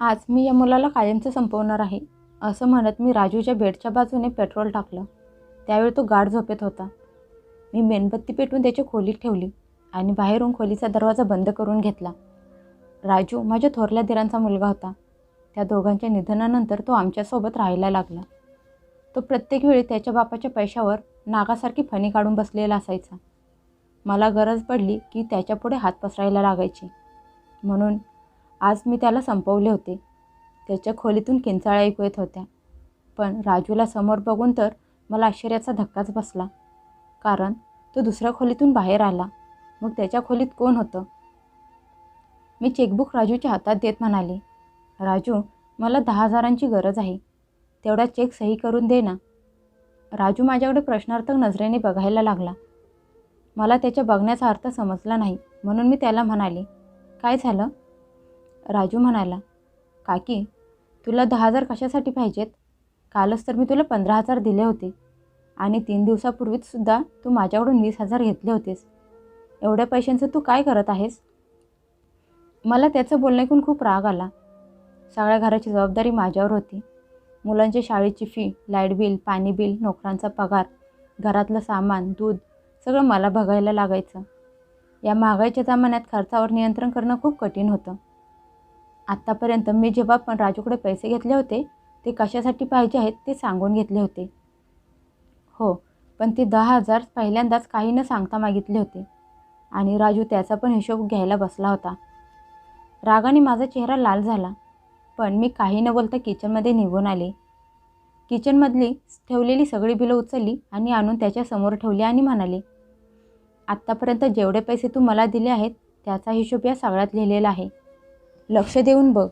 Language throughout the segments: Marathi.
आज मी या मुलाला कायमचं संपवणार आहे असं म्हणत मी राजूच्या बेडच्या बाजूने पेट्रोल टाकलं. त्यावेळी तो गाढ झोपेत होता. मी मेणबत्ती पेटवून त्याची खोलीत ठेवली आणि बाहेरून खोलीचा दरवाजा बंद करून घेतला. राजू माझ्या थोरल्या दिरांचा मुलगा होता. त्या दोघांच्या निधनानंतर तो आमच्यासोबत राहायला लागला. तो प्रत्येक वेळी त्याच्या बापाच्या पैशावर नागासारखी फणी काढून बसलेला असायचा. मला गरज पडली की त्याच्यापुढे हात पसरायला लागायची. म्हणून आज मी त्याला संपवले होते. त्याच्या खोलीतून किंचाळ्या ऐकू येत होत्या. पण राजूला समोर बघून तर मला आश्चर्याचा धक्काच बसला. कारण तो दुसऱ्या खोलीतून बाहेर आला. मग त्याच्या खोलीत कोण होतं? मी चेकबुक राजूच्या हातात देत म्हणाले राजू मला दहा हजारांची गरज आहे. तेवढा चेक सही करून दे ना. राजू माझ्याकडे प्रश्नार्थक नजरेने बघायला लागला. मला त्याच्या बघण्याचा अर्थ समजला नाही. म्हणून मी त्याला म्हणाले काय झालं? राजू म्हणाला काकी तुला दहा हजार कशासाठी पाहिजेत? कालच तर मी तुला पंधरा हजार दिले होते आणि तीन दिवसापूर्वीच सुद्धा तू माझ्याकडून वीस हजार घेतले होतेस. एवढ्या पैशांचं तू काय करत आहेस? मला त्याचं बोलणं ऐकून खूप राग आला. सगळ्या घराची जबाबदारी माझ्यावर होती. मुलांच्या शाळेची फी लाइट बिल पाणी बिल नोकरांचा पगार घरातलं सामान दूध सगळं मला बघायला लागायचं. या महागाईच्या जमान्यात खर्चावर नियंत्रण करणं खूप कठीण होतं. आत्तापर्यंत मी जेव्हा पण राजूकडे पैसे घेतले होते ते कशासाठी पाहिजे आहेत ते सांगून घेतले होते. हो पण ते दहा हजार पहिल्यांदाच काही न सांगता मागितले होते. आणि राजू त्याचा पण हिशोब घ्यायला बसला होता. रागाने माझा चेहरा लाल झाला पण मी काही न बोलता किचनमध्ये निघून आले. किचनमधली ठेवलेली सगळी बिलं उचलली आणि आणून त्याच्यासमोर ठेवली आणि म्हणाले आत्तापर्यंत जेवढे पैसे तू मला दिले आहेत त्याचा हिशोब या सगळ्यात लिहिलेला आहे. लक्ष देऊन बघ.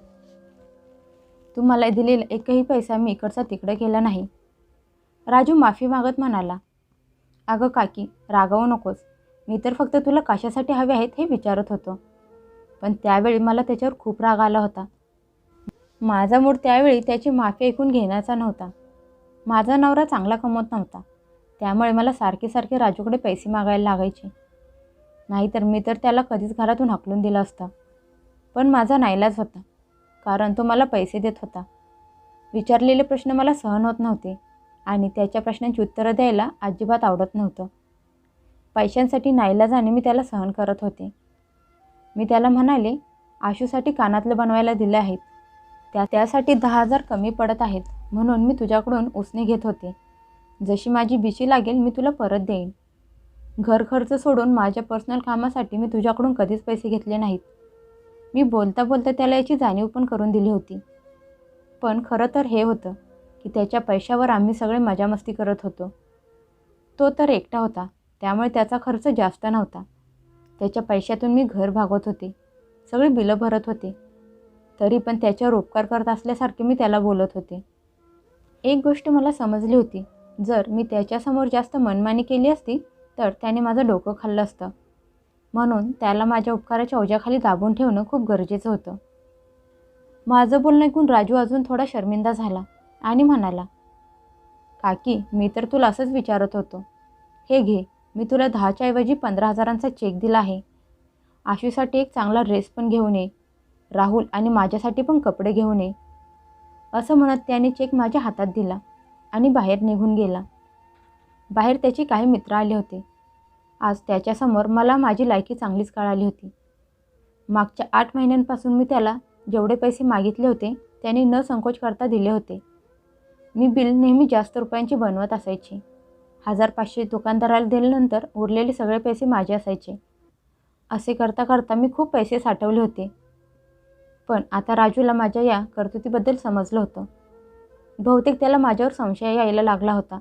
तू मला दिलेला एकही पैसा मी इकडचा तिकडे केला नाही. राजू माफी मागत म्हणाला अगं काकी रागावू नकोस. मी तर फक्त तुला कशासाठी हवे आहेत हे विचारत होतो. पण त्यावेळी मला त्याच्यावर खूप राग आला होता. माझा मूड त्यावेळी त्याची माफी ऐकून घेण्याचा नव्हता. माझा नवरा चांगला कमवत नव्हता. त्यामुळे मला सारखे सारखे राजूकडे पैसे मागायला लागायचे. नाहीतर मी तर त्याला कधीच घरातून हाकलून दिलं असतं. पण माझा नाईलाज होता कारण तो मला पैसे देत होता. विचारलेले प्रश्न मला सहन होत नव्हते आणि त्याच्या प्रश्नांची उत्तरं द्यायला अजिबात आवडत नव्हतं. पैशांसाठी नाईलाजाने मी त्याला सहन करत होते. मी त्याला म्हणाले आशूसाठी कानातलं बनवायला दिले आहेत. त्या त्यासाठी दहा हजार कमी पडत आहेत म्हणून मी तुझ्याकडून उसने घेत होते. जशी माझी बिशी लागेल मी तुला परत देईन. घर खर्च सोडून माझ्या पर्सनल कामासाठी मी तुझ्याकडून कधीच पैसे घेतले नाहीत. मी बोलता बोलता त्याला याची जाणीव पण करून दिली होती. पण खरं तर हे होतं की त्याच्या पैशावर आम्ही सगळे मजामस्ती करत होतो. तो तर एकटा होता त्यामुळे त्याचा खर्च जास्त नव्हता. त्याच्या पैशातून मी घर भागवत होते सगळी बिलं भरत होते. तरी पण त्याच्यावर उपकार करत असल्यासारखे मी त्याला बोलत होते. एक गोष्ट मला समजली होती जर मी त्याच्यासमोर जास्त मनमानी केली असती तर त्याने माझं डोकं खाल्लं असतं. म्हणून त्याला माझ्या उपकाराच्या ओझ्याखाली दाबून ठेवणं खूप गरजेचं होतं. माझं बोलणं ऐकून राजू अजून थोडा शर्मिंदा झाला आणि म्हणाला काकी मी तर तुला असंच विचारत होतो. हे घे मी तुला दहाच्या ऐवजी पंधरा हजारांचा चेक दिला आहे. आशूसाठी एक चांगला ड्रेस पण घेऊन ये. राहुल आणि माझ्यासाठी पण कपडे घेऊन ये. असं म्हणत त्याने चेक माझ्या हातात दिला आणि बाहेर निघून गेला. बाहेर त्याचे काही मित्र आले होते. आज त्याच्यासमोर मला माझी लायकी चांगलीच कळाली होती. मागच्या आठ महिन्यांपासून मी त्याला जेवढे पैसे मागितले होते त्याने न संकोच करता दिले होते. मी बिल नेहमी जास्त रुपयांची बनवत असायची. हजार पाचशे दुकानदाराला दिल्यानंतर उरलेले सगळे पैसे माझे असायचे. असे करता करता मी खूप पैसे साठवले होते. पण आता राजूला माझ्या या कर्तुतीबद्दल समजलं होतं. बहुतेक त्याला माझ्यावर संशय यायला लागला होता.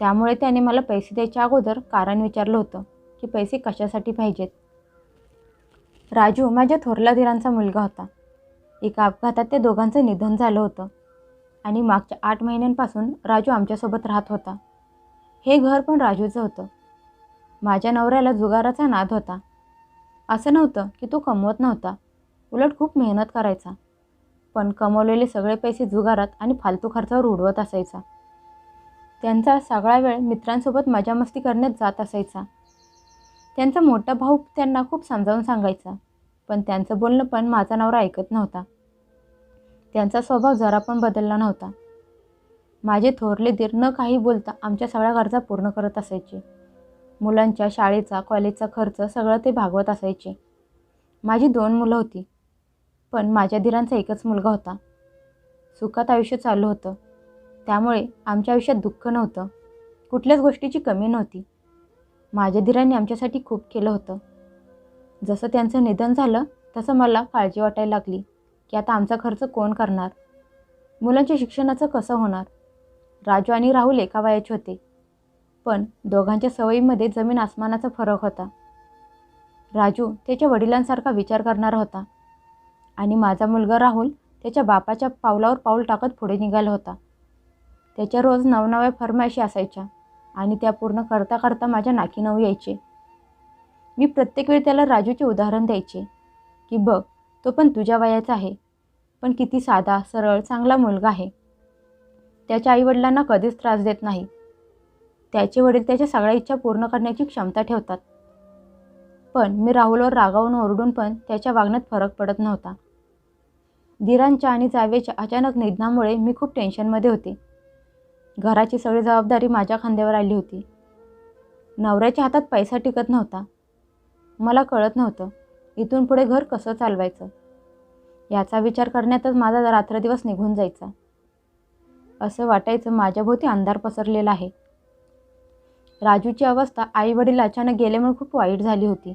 त्यामुळे त्याने मला पैसे द्यायच्या अगोदर कारण विचारलं होतं की पैसे कशासाठी पाहिजेत. राजू माझ्या थोरल्या धीरांचा मुलगा होता. एका अपघातात त्या दोघांचं निधन झालं होतं आणि मागच्या आठ महिन्यांपासून राजू आमच्यासोबत राहत होता. हे घर पण राजूचं होतं. माझ्या नवऱ्याला जुगाराचा नाद होता. असं नव्हतं की तो कमवत नव्हता. उलट खूप मेहनत करायचा. पण कमवलेले सगळे पैसे जुगारात आणि फालतू खर्चावर उडवत असायचा. त्यांचा सगळा वेळ मित्रांसोबत मजामस्ती करण्यात जात असायचा. त्यांचा मोठा भाऊ त्यांना खूप समजावून सांगायचा पण त्यांचं बोलणं पण माझा नवरा ऐकत नव्हता. त्यांचा स्वभाव जरा पण बदलला नव्हता. माझे थोरले दीर न काही बोलता आमच्या सगळ्या गरजा पूर्ण करत असायचे. मुलांच्या शाळेचा कॉलेजचा खर्च सगळं ते भागवत असायचे. माझी दोन मुलं होती पण माझ्या धीरांचा एकच मुलगा होता. सुखात आयुष्य चालू होतं. त्यामुळे आमच्या आयुष्यात दुःख नव्हतं. कुठल्याच गोष्टीची कमी नव्हती. माझ्या धीरांनी आमच्यासाठी खूप केलं होतं. जसं त्यांचं निधन झालं तसं मला काळजी वाटायला लागली की आता आमचा खर्च कोण करणार? मुलांच्या शिक्षणाचं कसं होणार? राजू आणि राहुल एका वयाचे होते. पण दोघांच्या सवयीमध्ये जमीन आसमानाचा फरक होता. राजू त्याच्या वडिलांसारखा विचार करणारा होता. आणि माझा मुलगा राहुल त्याच्या बापाच्या पावलावर पाऊल टाकत पुढे निघाला होता. त्याच्या रोज नवनव्या फरमायशी असायच्या आणि त्या पूर्ण करता करता माझ्या नाकी नऊ यायचे. मी प्रत्येक वेळी त्याला राजूचे उदाहरण द्यायचे की बघ तो पण तुझ्या वयाचा आहे पण किती साधा सरळ चांगला मुलगा आहे. त्याच्या आईवडिलांना कधीच त्रास देत नाही. त्याचे वडील त्याच्या सगळ्या इच्छा पूर्ण करण्याची क्षमता ठेवतात. पण मी राहुलवर रागावून ओरडून पण त्याच्या वागण्यात फरक पडत नव्हता. दिरांच्या आणि जावेच्या अचानक निधनामुळे मी खूप टेन्शनमध्ये होते. घराची सगळी जबाबदारी माझ्या खांद्यावर आली होती. नवऱ्याच्या हातात पैसा टिकत नव्हता. मला कळत नव्हतं इथून पुढे घर कसं चालवायचं? याचा विचार करण्यातच माझा रात्रदिवस निघून जायचा. असं वाटायचं माझ्याभोवती अंधार पसरलेला आहे. राजूची अवस्था आई वडील अचानक गेल्यामुळे खूप वाईट झाली होती.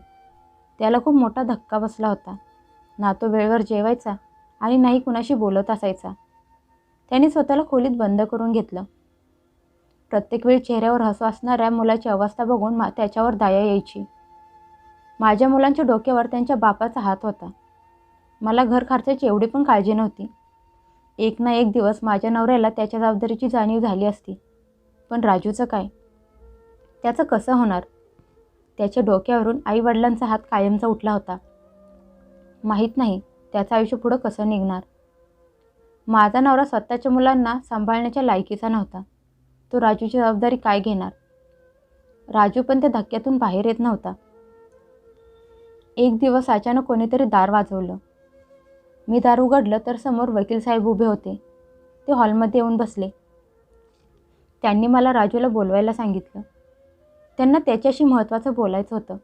त्याला खूप मोठा धक्का बसला होता. ना तो वेळेवर जेवायचा आणि नाही कुणाशी बोलत असायचा. त्याने स्वतःला खोलीत बंद करून घेतलं. प्रत्येक वेळी चेहऱ्यावर हसू असणाऱ्या मुलाची अवस्था बघून मा त्याच्यावर दया यायची. माझ्या मुलांच्या डोक्यावर त्यांच्या बापाचा हात होता. मला घर खर्चाची एवढी पण काळजी नव्हती. एक ना एक दिवस माझ्या नवऱ्याला त्याच्या जबाबदारीची जाणीव झाली असती. पण राजूचं काय? त्याचं कसं होणार? त्याच्या डोक्यावरून आईवडिलांचा हात कायमचा उठला होता. माहीत नाही त्याचं आयुष्य पुढं कसं निघणार. माझा नवरा स्वतःच्या मुलांना सांभाळण्याच्या लायकीचा नव्हता. तो राजूची जबाबदारी काय घेणार? राजू पण त्या धक्क्यातून बाहेर येत नव्हता. एक दिवस अचानक कोणीतरी दार वाजवलं. मी दार उघडलं तर समोर वकील साहेब उभे होते. ते हॉलमध्ये येऊन बसले. त्यांनी मला राजूला बोलवायला सांगितलं. त्यांना त्याच्याशी महत्त्वाचं बोलायचं होतं.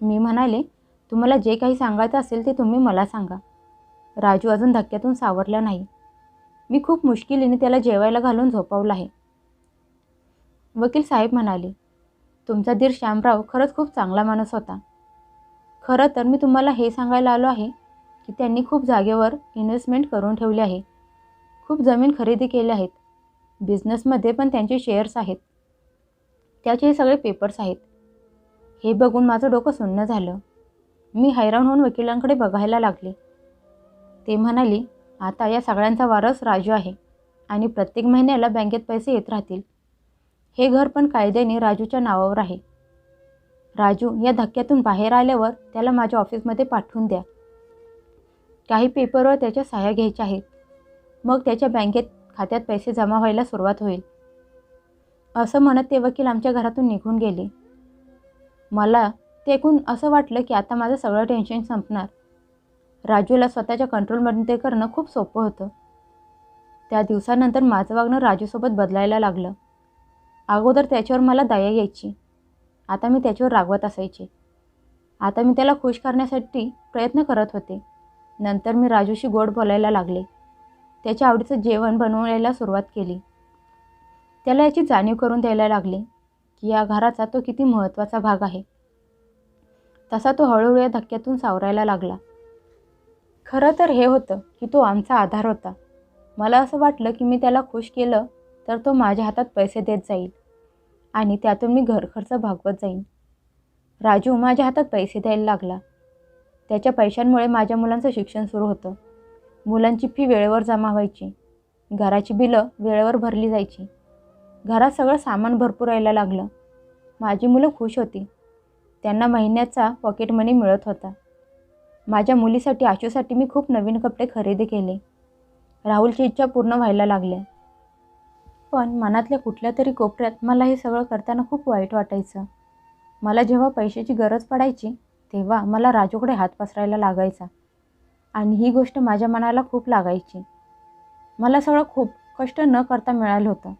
मी म्हणाले तुम्हाला जे काही सांगायचं असेल ते तुम्ही मला सांगा. राजू अजून धक्क्यातून सावरला नाही. मी खूप मुश्किलीने त्याला जेवायला घालून झोपवलं आहे. वकील साहेब म्हणाले तुमचा धीर श्यामराव खरंच खूप चांगला माणूस होता. खरं तर मी तुम्हाला हे सांगायला आलो आहे की त्यांनी खूप जागेवर इन्व्हेस्टमेंट करून ठेवली आहे. खूप जमीन खरेदी केल्या आहेत. बिझनेसमध्ये पण त्यांचे शेअर्स आहेत. त्याचे सगळे पेपर्स आहेत. हे बघून माझं डोकं सुन्न झालं. मी हैराण होऊन वकिलांकडे बघायला लागले. ते म्हणाले आता या सगळ्यांचा वारस राजू आहे आणि प्रत्येक महिन्याला बँकेत पैसे येत राहतील. हे घर पण कायद्याने राजूच्या नावावर आहे. राजू या धक्क्यातून बाहेर आल्यावर त्याला माझ्या ऑफिसमध्ये पाठवून द्या. काही पेपरवर त्याच्या सह्या घ्यायच्या आहेत. मग त्याच्या बँकेत खात्यात पैसे जमा व्हायला सुरुवात होईल. असं म्हणत ते वकील आमच्या घरातून निघून गेले. मला ते ऐकून असं वाटलं की आता माझं सगळं टेन्शन संपणार. राजूला स्वतःच्या कंट्रोलमध्ये करणं खूप सोपं होतं. त्या दिवसानंतर माझं वागणं राजूसोबत बदलायला लागलं. अगोदर त्याच्यावर मला दया यायची. आता मी त्याच्यावर रागवत असायचे. आता मी त्याला खुश करण्यासाठी प्रयत्न करत होते. नंतर मी राजूशी गोड बोलायला लागले. त्याच्या आवडीचं जेवण बनवायला सुरुवात केली. त्याला याची जाणीव करून द्यायला लागले की या घराचा तो किती महत्त्वाचा भाग आहे. तसा तो हळूहळू या धक्क्यातून सावरायला लागला. खरं तर हे होतं की तो आमचा आधार होता. मला असं वाटलं की मी त्याला खुश केलं तर तो माझ्या हातात पैसे देत जाईल आणि त्यातून मी घरखर्च भागवत जाईन. राजू माझ्या हातात पैसे द्यायला लागला. त्याच्या पैशांमुळे माझ्या मुलांचं शिक्षण सुरू होतं. मुलांची फी वेळेवर जमा व्हायची. घराची बिलं वेळेवर भरली जायची. घरात सगळं सामान भरपूर यायला लागलं. माझी मुलं खुश होती. त्यांना महिन्याचा पॉकेट मनी मिळत होता. माझ्या मुलीसाठी आशूसाठी मी खूप नवीन कपडे खरेदी केले. राहुलची इच्छा पूर्ण व्हायला लागल्या. पण मनातल्या कुठल्या तरी कोपऱ्यात मला हे सगळं करताना खूप वाईट वाटायचं. मला जेव्हा पैशाची गरज पडायची तेव्हा मला राजूकडे हात पसरायला लागायचा. आणि ही गोष्ट माझ्या मनाला खूप लागायची. मला सगळं खूप कष्ट न करता मिळालं होतं.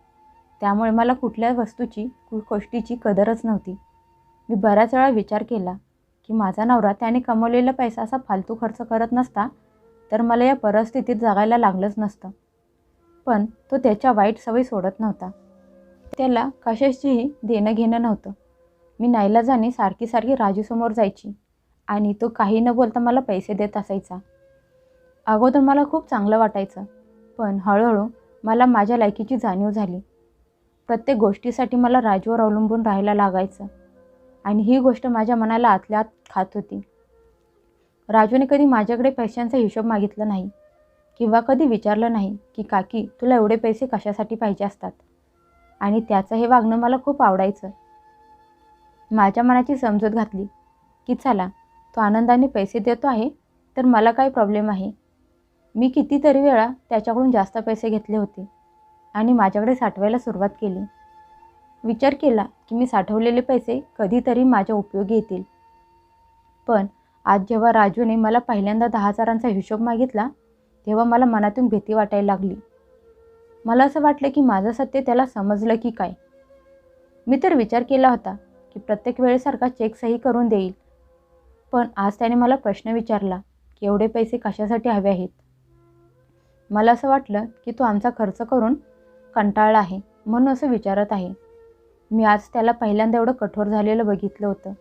त्यामुळे मला कुठल्या वस्तूची कु गोष्टीची कदरच नव्हती. मी बऱ्याच वेळा विचार केला की माझा नवरा त्याने कमवलेला पैसा असा फालतू खर्च करत नसता तर मला या परिस्थितीत जगायला लागलंच नसतं. पण तो त्याच्या वाईट सवयी सोडत नव्हता. त्याला कशाचीही देणं घेणं नव्हतं. मी नाईलाजाने सारखी सारखी राजूसमोर जायची आणि तो काही न बोलता मला पैसे देत असायचा. अगोदर मला खूप चांगलं वाटायचं पण हळूहळू मला माझ्या लायकीची जाणीव झाली. प्रत्येक गोष्टीसाठी मला राजूवर अवलंबून राहायला लागायचं आणि ही गोष्ट माझ्या मनाला आतल्या आत खात होती. राजूने कधी माझ्याकडे पैशांचा हिशोब मागितला नाही. किंवा कधी विचारलं नाही की काकी तुला एवढे पैसे कशासाठी पाहिजे असतात? आणि त्याचं हे वागणं मला खूप आवडायचं. माझ्या मनाची समजूत घातली की चला तो आनंदाने पैसे देतो आहे तर मला काय प्रॉब्लेम आहे. मी कितीतरी वेळा त्याच्याकडून जास्त पैसे घेतले होते आणि माझ्याकडे साठवायला सुरुवात केली. विचार केला की मी साठवलेले पैसे कधीतरी माझ्या उपयोगी येतील. पण आज जेव्हा राजूने मला पहिल्यांदा दहा हजारांचा हिशोब मागितला तेव्हा मला मनातून भीती वाटायला लागली. मला असं वाटलं की माझं सत्य त्याला समजलं की काय? मी तर विचार केला होता की प्रत्येक वेळेसारखा चेक सही करून देईल. पण आज त्याने मला प्रश्न विचारला की एवढे पैसे कशासाठी हवे आहेत? मला असं वाटलं की तो आमचा खर्च करून कंटाळला आहे म्हणून असं विचारत आहे. मी आज त्याला पहिल्यांदा एवढं कठोर झालेलं बघितलं होतं.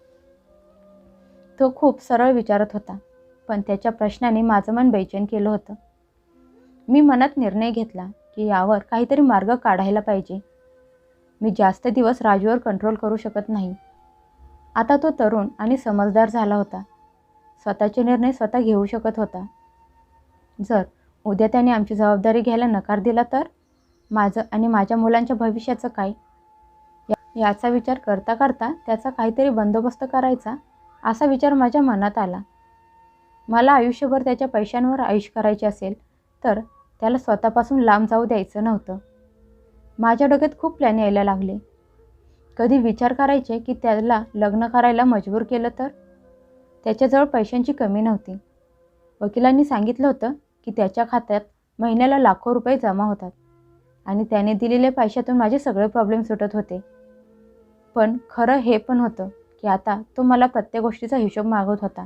तो खूप सरळ विचारत होता पण त्याच्या प्रश्नाने माझं मन बेचैन केलं होतं. मी मनात निर्णय घेतला की यावर काहीतरी मार्ग काढायला पाहिजे. मी जास्त दिवस राजूवर कंट्रोल करू शकत नाही. आता तो तरुण आणि समजदार झाला होता. स्वतःचे निर्णय स्वतः घेऊ शकत होता. जर उद्या त्याने आमची जबाबदारी घ्यायला नकार दिला तर? माझं आणि माझ्या मुलांच्या भविष्याचं काय? या- याचा विचार करता करता त्याचा काहीतरी बंदोबस्त करायचा असा विचार माझ्या मनात आला. मला आयुष्यभर त्याच्या पैशांवर आयुष करायचे असेल तर त्याला स्वतःपासून लांब जाऊ द्यायचं नव्हतं. माझ्या डोक्यात खूप प्लॅन यायला लागले. कधी विचार करायचे की त्याला लग्न करायला मजबूर केलं तर? त्याच्याजवळ पैशांची कमी नव्हती. वकिलांनी सांगितलं होतं की त्याच्या खात्यात महिन्याला लाखो रुपये जमा होतात आणि त्याने दिलेल्या पैशातून माझे सगळे प्रॉब्लेम सुटत होते. पण खरं हे पण होतं की आता तो मला प्रत्येक गोष्टीचा हिशोब मागत होता.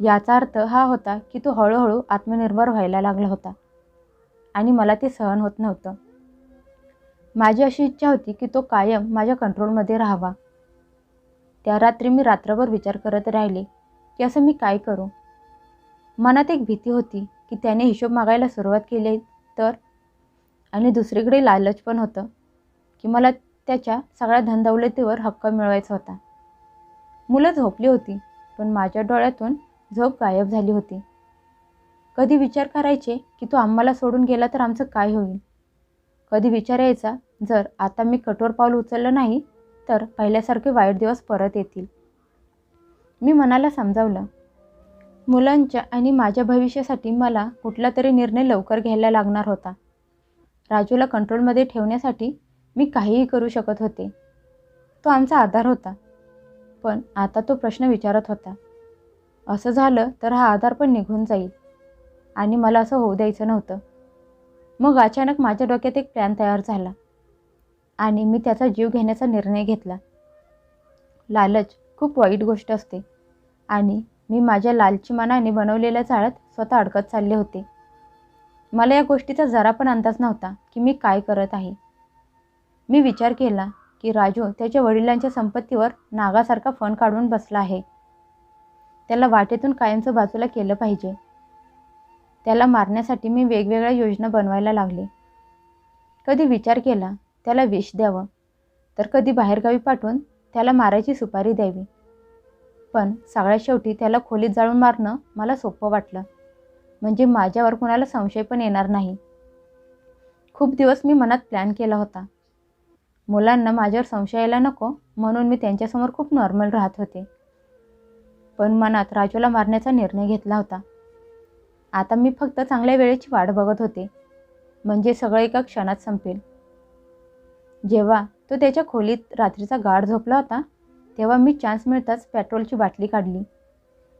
याचा अर्थ हा होता की तो हळूहळू आत्मनिर्भर व्हायला लागला होता. आणि मला ते सहन होत नव्हतं. माझी अशी इच्छा होती की तो कायम माझ्या कंट्रोलमध्ये राहावा. त्या रात्री मी रात्रभर विचार करत राहिले की असं मी काय करू? मनात एक भीती होती की त्याने हिशोब मागायला सुरुवात केली तर? आणि दुसरीकडे लालच पण होतं की मला त्याच्या सगळ्या धनदौलतीवर हक्क मिळवायचा होता. मुलं झोपली होती पण माझ्या डोळ्यातून झोप गायब झाली होती. कधी विचार करायचे की तो आम्हाला सोडून गेला तर आमचं काय होईल? कधी विचार यायचा जर आता मी कठोर पाऊल उचललं नाही तर पहिल्यासारखे वाईट दिवस परत येतील. मी मनाला समजावलं. मुलांच्या आणि माझ्या भविष्यासाठी मला कुठला तरी निर्णय लवकर घ्यायला लागणार होता. राजूला कंट्रोलमध्ये ठेवण्यासाठी मी काहीही करू शकत होते. तो आमचा आधार होता. पण आता तो प्रश्न विचारत होता. असं झालं तर हा आधार पण निघून जाईल. आणि मला असं होऊ द्यायचं नव्हतं. मग अचानक माझ्या डोक्यात एक प्लॅन तयार झाला. आणि मी त्याचा जीव घेण्याचा निर्णय घेतला. लालच खूप वाईट गोष्ट असते. आणि मी माझ्या लालची मनाने बनवलेल्या चाळत स्वतः अडकत चालले होते. मला या गोष्टीचा जरा पण अंदाज नव्हता की मी काय करत आहे. मी विचार केला की राजू त्याच्या वडिलांच्या संपत्तीवर नागासारखा फण काढून बसला आहे. त्याला वाटेतून कायमचं बाजूला केलं पाहिजे. त्याला मारण्यासाठी मी वेगवेगळ्या योजना बनवायला लागले. कधी विचार केला त्याला विष द्यावं. तर कधी बाहेरगावी पाठवून त्याला मारायची सुपारी द्यावी. पण सगळ्यात शेवटी त्याला खोलीत जाळून मारणं मला सोपं वाटलं. म्हणजे माझ्यावर कुणाला संशय पण येणार नाही. खूप दिवस मी मनात प्लॅन केला होता. मुलांना माझ्यावर संशय यायला नको म्हणून मी त्यांच्यासमोर खूप नॉर्मल राहत होते. पण मनात राजूला मारण्याचा निर्णय घेतला होता. आता मी फक्त चांगल्या वेळेची वाट बघत होते. म्हणजे सगळं एका क्षणात संपेल. जेव्हा तो त्याच्या खोलीत रात्रीचा गाढ झोपला होता तेव्हा मी चान्स मिळताच पेट्रोलची बाटली काढली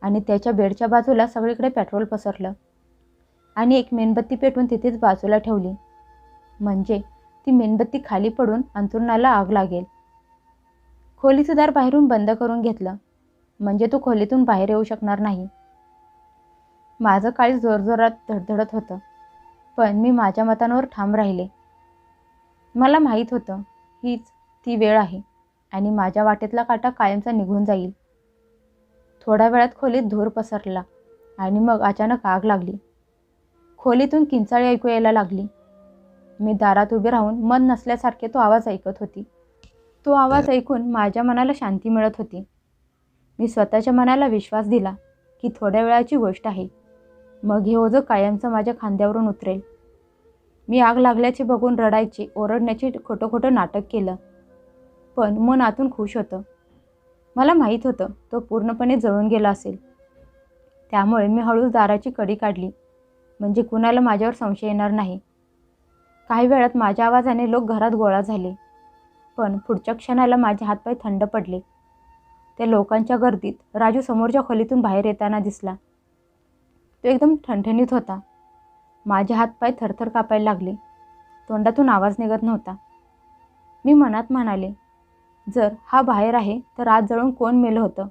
आणि त्याच्या बेडच्या बाजूला सगळीकडे पेट्रोल पसरलं आणि एक मेणबत्ती पेटवून तिथेच बाजूला ठेवली. म्हणजे ती मेणबत्ती खाली पडून अंतरुणाला आग लागेल. खोलीचं दार बाहेरून बंद करून घेतलं. म्हणजे तो खोलीतून बाहेर येऊ शकणार नाही. माझं काळी जोरजोरात धडधडत होतं पण मी माझ्या मतांवर ठाम राहिले. मला माहीत होतं हीच ती वेळ आहे आणि माझ्या वाटेतला काटा कायमचा निघून जाईल. थोड्या वेळात खोलीत धूर पसरला आणि मग अचानक आग लागली. खोलीतून किंचाळी ऐकू यायला लागली. मी दारात उभी राहून मन नसल्यासारखे तो आवाज ऐकत होती. तो आवाज ऐकून माझ्या मनाला शांती मिळत होती. मी स्वतःच्या मनाला विश्वास दिला की थोड्या वेळाची गोष्ट आहे. मग हे ओझं कायमचं माझ्या खांद्यावरून उतरेल. मी आग लागल्याचे बघून रडायचे ओरडण्याचे खोटं खोटं नाटक केलं. पण मन आतून खुश होतं. मला माहीत होतं तो पूर्णपणे जळून गेला असेल. त्यामुळे मी हळूच दाराची कडी काढली. म्हणजे कुणाला माझ्यावर संशय येणार नाही. काही वेळात माझ्या आवाजाने लोक घरात गोळा झाले. पण पुढच्या क्षणाला माझे हातपाय थंड पडले. त्या लोकांच्या गर्दीत राजू समोरच्या खोलीतून बाहेर येताना दिसला. तो एकदम ठणठणीत होता. माझे हातपाय थरथर कापायला लागले. तोंडातून आवाज निघत नव्हता. मी मनात म्हणाले जर हा बाहेर आहे तर आज जळून कोण मेलं होतं?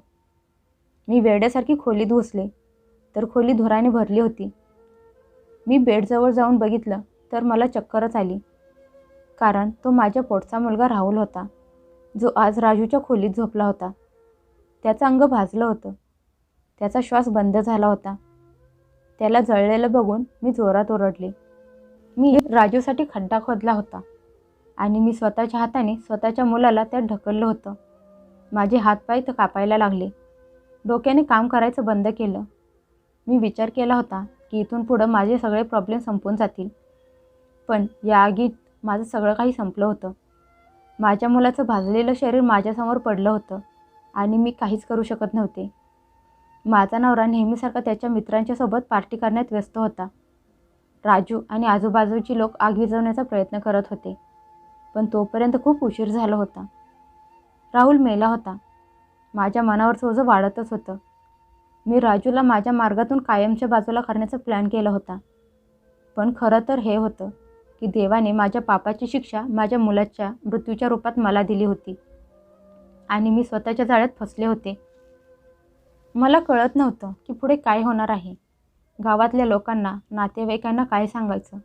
मी वेड्यासारखी खोलीत घुसले तर खोली धुराने भरली होती. मी बेडजवळ जाऊन बघितलं तर मला चक्करच आली. कारण तो माझ्या पोटचा मुलगा राहुल होता जो आज राजूच्या खोलीत झोपला होता. त्याचं अंग भाजलं होतं. त्याचा श्वास बंद झाला होता. त्याला जळलेलं बघून मी जोरात ओरडले. मी राजूसाठी खड्डा खोदला होता आणि मी स्वतःच्या हाताने स्वतःच्या मुलाला त्यात ढकललं होतं. माझे हातपाय तर कापायला लागले. डोक्याने काम करायचं बंद केलं. मी विचार केला होता की इथून पुढं माझे सगळे प्रॉब्लेम संपून जातील. पण या आगीत माझं सगळं काही संपलं होतं. माझ्या मुलाचं भाजलेलं शरीर माझ्यासमोर पडलं होतं. आणि मी काहीच करू शकत नव्हते. माझा नवरा नेहमीसारखा त्याच्या मित्रांच्या सोबत पार्टी करण्यात व्यस्त होता. राजू आणि आजूबाजूची लोक आग विझवण्याचा प्रयत्न करत होते पण तोपर्यंत खूप उशीर झाला होता. राहुल मेला होता. माझ्या मनावरचं ओझं वाढतच होतं. मी राजूला माझ्या मार्गातून कायमच्या बाजूला करण्याचा प्लॅन केला होता. पण खरं तर हे होतं की देवाने माझ्या पापाची शिक्षा माझ्या मुलाच्या मृत्यूच्या रूपात मला दिली होती. आणि मी स्वतःच्या जाळ्यात फसले होते. मला कळत नव्हतं की पुढे काय होणार आहे. गावातल्या लोकांना नातेवाईकांना काय सांगायचं?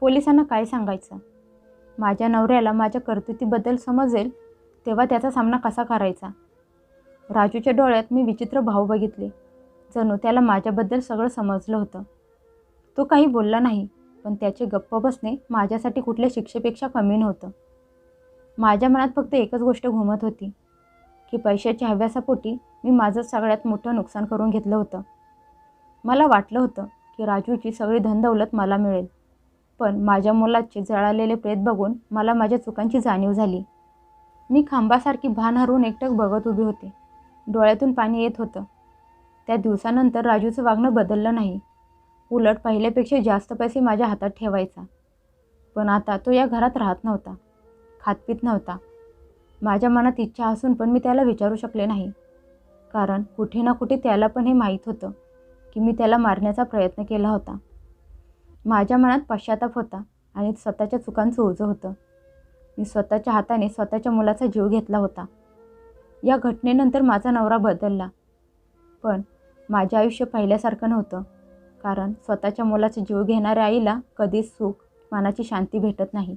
पोलिसांना काय सांगायचं? माझ्या नवऱ्याला माझ्या कर्तृतीबद्दल समजेल तेव्हा त्याचा सामना कसा करायचा? राजूच्या डोळ्यात मी विचित्र भाव बघितले. जणू त्याला माझ्याबद्दल सगळं समजलं होतं. तो काही बोलला नाही पण त्याचे गप्प बसणे माझ्यासाठी कुठल्या शिक्षेपेक्षा कमी नव्हतं. माझ्या मनात फक्त एकच गोष्ट घुमत होती. की पैशाच्या हव्यासापोटी मी माझं सगळ्यात मोठं नुकसान करून घेतलं होतं. मला वाटलं होतं की राजूची सगळी धनदौलत मला मिळेल. पण माझ्या मुलाचे जळालेले प्रेत बघून मला माझ्या चुकांची जाणीव झाली. मी खांबासारखी भान हरवून एकटक बघत उभी होते. डोळ्यातून पाणी येत होतं. त्या दिवसानंतर राजूचं वागणं बदललं नाही. उलट पहिल्यापेक्षा जास्त पैसे माझ्या हातात ठेवायचा. पण आता तो या घरात राहत नव्हता. खातपीत नव्हता. माझ्या मनात इच्छा असून पण मी त्याला विचारू शकले नाही. कारण कुठे ना कुठे त्याला पण हे माहीत होतं की मी त्याला मारण्याचा प्रयत्न केला होता. माझ्या मनात पश्चाताप होता आणि स्वतःच्या चुकांचं ओझं होतं. मी स्वतःच्या हाताने स्वतःच्या मुलाचा जीव घेतला होता. या घटनेनंतर माझा नवरा बदलला. पण माझे आयुष्य पहिल्यासारखं नव्हतं. कारण स्वतःच्या मुलाचा जीव घेणाऱ्या आईला कधीच सुख मनाची शांती भेटत नाही.